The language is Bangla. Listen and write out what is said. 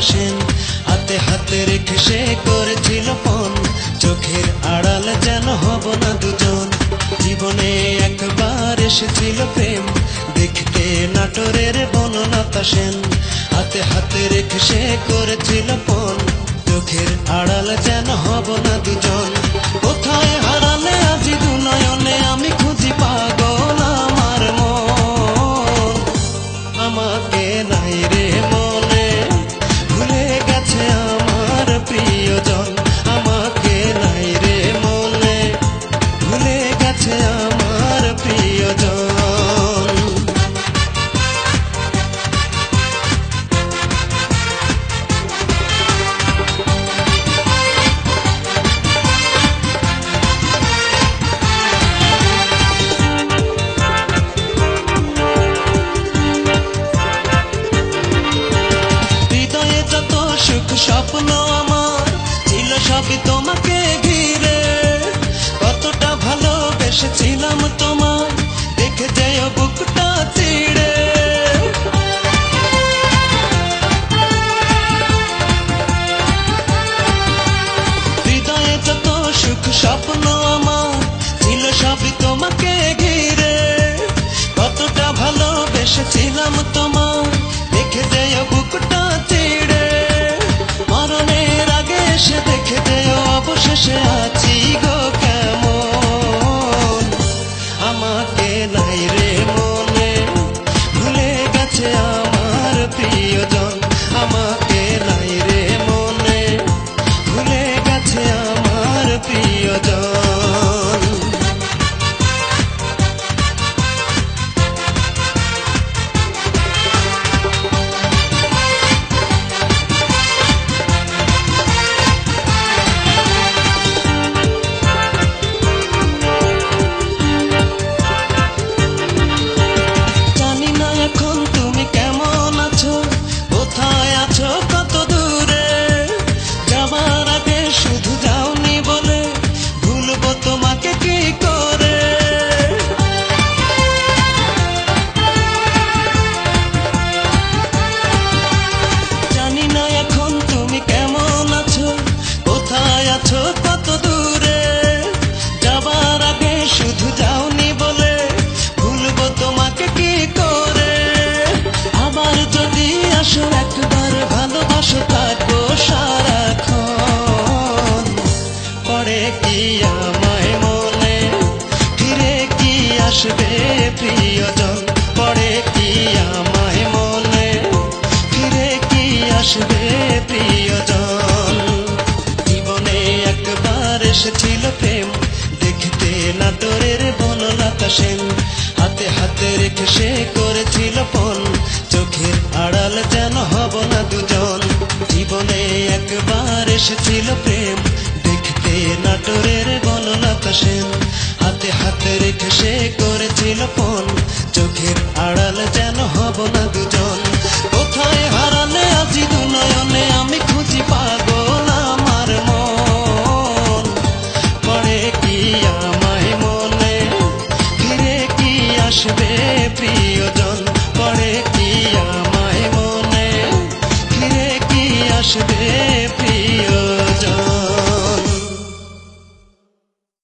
সেন। হাতে হাতে রেখে সে করেছিল পণ চোখের আড়াল যেন হব না দুজন। জীবনে একবার এসেছিল প্রেম। দেখতে নাটোরের বনলতা সেন। হাতে হাতে রেখে সে করেছিল পণ চোখের আড়াল যেন হব না দুজন। কোথায় হারালে We don't. আমাকে নাই রে মনে ভুলে গেছে আমার প্রিয়জন। আমাকে নাই আছো কত দূরে? যাবার আগে শুধু যাওনি বলে ভুলবো তোমাকে কি করে? আবার যদি আসো একবার, ভালোবাসো থাকব সারাক্ষণ। পরে কি আমায় মনে? ফিরে কি আসবে প্রিয়জন? এসেছিল প্রেম। দেখতে নাটোরের বনলতা সেন। হাতে হাতে রেখে সে করেছিল পণ চোখের আড়াল যেন হব না দুজন। জীবনে একবার এসেছিল প্রেম। দেখতে নাটোরের বনলতা সেন। আমায় মনে